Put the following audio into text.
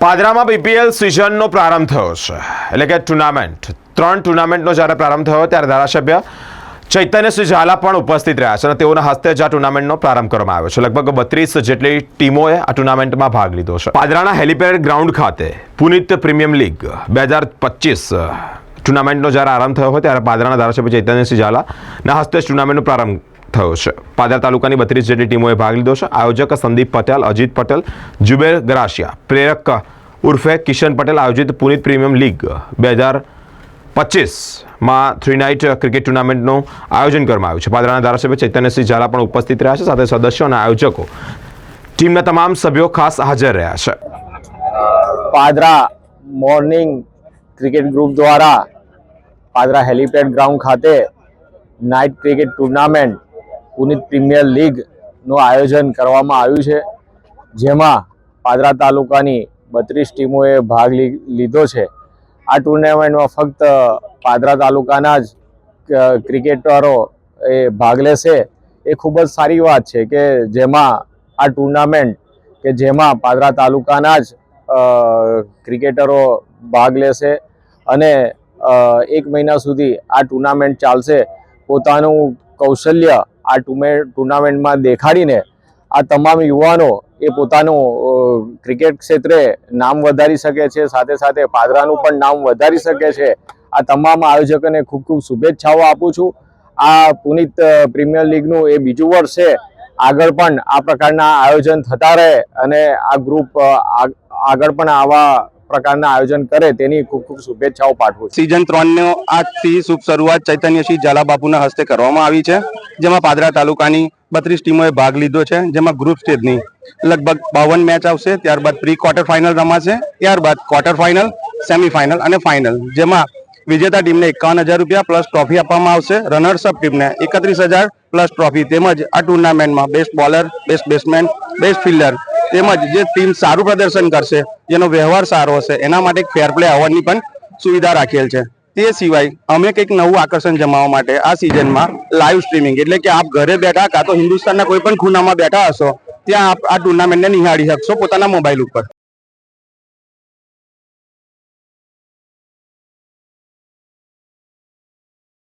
પાદરામાં BPL સિઝનનો પ્રારંભ થયો છે. એટલે કે ટુર્નામેન્ટ ત્રણ ટુર્નામેન્ટનો જ્યારે પ્રારંભ થયો ત્યારે ધારાસભ્ય ચૈતન્યસિંહ ઝાલા પણ ઉપસ્થિત રહ્યા છે અને તેઓના હસ્તે જ આ ટુર્નામેન્ટનો પ્રારંભ કરવામાં આવ્યો છે. લગભગ બત્રીસ જેટલી ટીમોએ આ ટુર્નામેન્ટમાં ભાગ લીધો છે. પાદરાના હેલિપેડ ગ્રાઉન્ડ ખાતે પુનિત પ્રીમિયમ લીગ બે હજાર પચીસ ટુર્નામેન્ટનો જ્યારે આરંભ થયો હોય ત્યારે પાદરાના ધારાસભ્ય ચૈતન્યસિંહ ઝાલાના હસ્તે ટુર્નામેન્ટનો પ્રારંભ થયો છે. પાદરા તાલુકાની બત્રીસ જેટલી ટીમોએ ભાગ લીધો છે. આયોજક સંદીપ પટેલ, અજીત પટેલ, જુબેર ગરાશિયા પ્રેરક ઉર્ફે કિશન પટેલ આયોજિત પુનિત પ્રીમિયમ લીગ. બે હજાર પચીસમાં થ્રી નાઇટ ક્રિકેટ ટુર્નામેન્ટનું આયોજન કરવામાં આવ્યું છે. પાદરાના ધારાસભ્ય ચૈતન્યસિંહ ઝાલા પણ ઉપસ્થિત રહ્યા છે. સાથે સદસ્યો અને આયોજકો ટીમના તમામ સભ્યો ખાસ હાજર રહ્યા છે. પાદરા મોર્નિંગ ક્રિકેટ ગ્રુપ દ્વારા પાદરા હેલિપેડ ગ્રાઉન્ડ ખાતે night cricket tournament Punit premier લીગનું આયોજન કરવામાં આવ્યું છે, જેમાં પાદરા તાલુકાની બત્રીસ ટીમોએ ભાગ લીધો છે. આ ટુર્નામેન્ટમાં ફક્ત પાદરા તાલુકાના જ ક્રિકેટરો એ ભાગ લેશે, એ ખૂબ જ સારી વાત છે કે જેમાં આ ટુર્નામેન્ટ, કે જેમાં પાદરા તાલુકાના જ ક્રિકેટરો ભાગ લેશે અને એક મહિના સુધી આ ટુર્નામેન્ટ ચાલશે. પોતાનું કૌશલ્ય આ ટુમે- ટુર્નામેન્ટમાં દેખાડીને આ તમામ યુવાનો એ પોતાનું ક્રિકેટ ક્ષેત્રે નામ વધારી શકે છે, સાથે સાથે પાદરાનું પણ નામ વધારી શકે છે. આ તમામ આયોજકોને ખૂબ ખૂબ શુભેચ્છાઓ આપું છું. આ પુનિત પ્રીમિયર લીગનું એ બીજું વર્ષ છે આગળ પણ આ પ્રકારના આયોજન થતા રહે અને આ ગ્રુપ આગ- આગળ પણ આવા પ્રકારના આયોજન કરે તેની ખૂબ ખૂબ શુભેચ્છાઓ પાઠવું સિઝન ત્રણનો આજથી શુભ શરૂઆત ચૈતન્યસિંહ ઝાલા બાપુના હસ્તે કરવામાં આવી છે. જેમાં પાદરા તાલુકાની બત્રીસ ટીમોએ ભાગ લીધો છે. જેમાં ગ્રુપ સ્ટેજની લગભગ બાવન મેચ આવશે. ત્યારબાદ પ્રી ક્વાર્ટર ફાઇનલ રમાશે. ત્યારબાદ ક્વાર્ટર ફાઇનલ સેમીફાઇનલ અને ફાઇનલ જેમાં વિજેતા ટીમને એકાવન હજાર રૂપિયા પ્લસ ટ્રોફી આપવામાં આવશે. રનર્સ અપ ટીમને એકત્રીસ હજાર પ્લસ ટ્રોફી તેમજ આ ટુર્નામેન્ટમાં best bowler best batsman best fielder તેમજ જે ટીમ સારું પ્રદર્શન કરશે, જેનો વ્યવહાર સારો હશે, એના માટે એક ફેર પ્લે એવોર્ડની પણ સુવિધા રાખેલ છે. તે સિવાય અમે કંઈક નવું આકર્ષણ જમાવવા માટે આ સિઝનમાં લાઈવ સ્ટ્રીમિંગ એટલે કે આપ ઘરે બેઠા કાં તો હિન્દુસ્તાનના કોઈ પણ ખૂણામાં બેઠા હશો, ત્યાં આપ આ ટુર્નામેન્ટને નિહાળી શકશો પોતાના મોબાઈલ ઉપર.